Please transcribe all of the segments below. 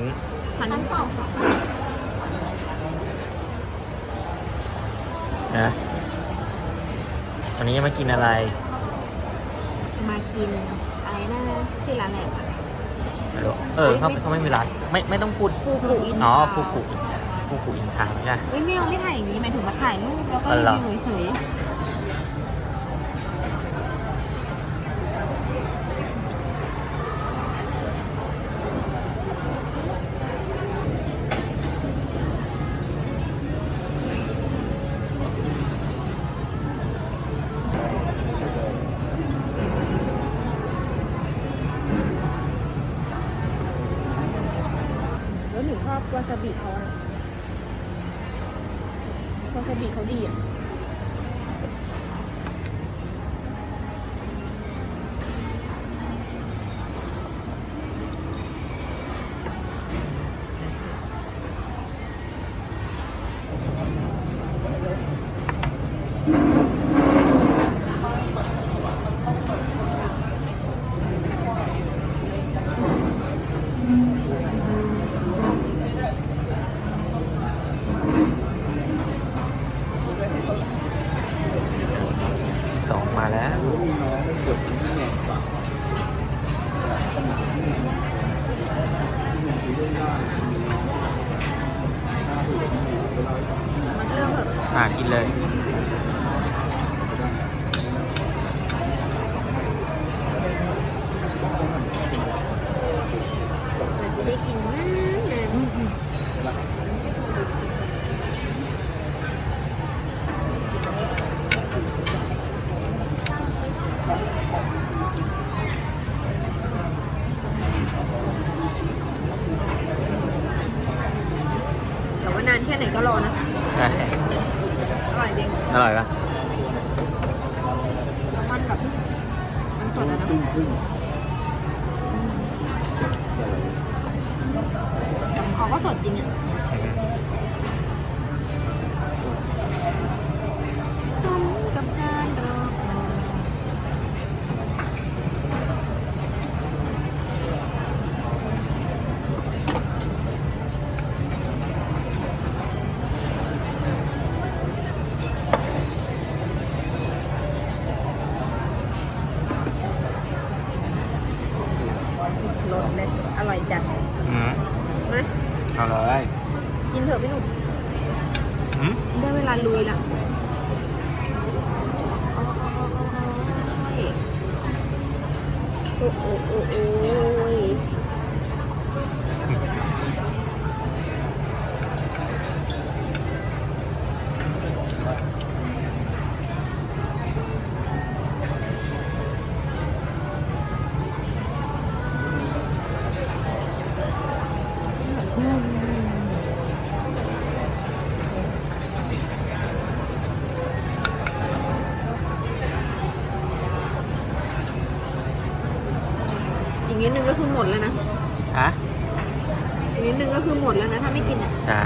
นพันสองนะวันนี้จะมากินอะไร มากินอะไรนะชื่อร้านอะไรอะไม่รู้เออเขาเขาไม่มีร้านไม่ไม่ต้องพูด ฟูกุอินอ๋อทาวน์ฟูกุฟูกุอินทาวน์ใช่ไหม เฮ้ยไม่เอาไม่ถ่ายอย่างนี้หมายถึงมาถ่ายรูปแล้วก็อ๋อรีเหรอวิวเฉยแถึงชอบวาซาบิเขาอะวาซาบิเขาดีอะ มาแล้วมันเริ่มแบบอ่ากินเลย รอนะใช่อร่อยจริงอร่อยปะแล้วมันแบบ มันสดอะนะแต่ของเขาก็สดจริงอะ รสเลยอร่อยจัดอืมมาเอาเลยกินเถอะพี่หนุ่มอืมได้เวลาลุยละ นิดนึงก็คือหมดแล้วนะ ฮะอีกนิดนึงก็คือหมดแล้วนะ ถ้าไม่กินอะจ้า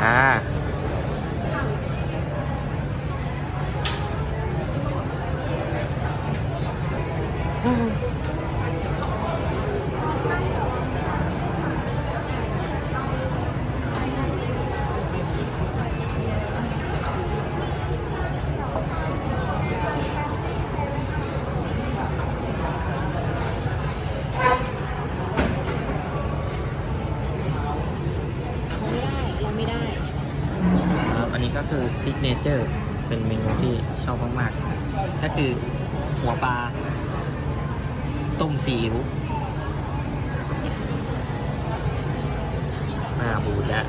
เราไม่ได้ เราไม่ได้ ครับอันนี้ ก็คือซิกเนเจอร์เป็นเมนูที่ชอบมากๆ ก็คือหัวปลา ต้มซีอิ๊วหน้าบูดแล้ว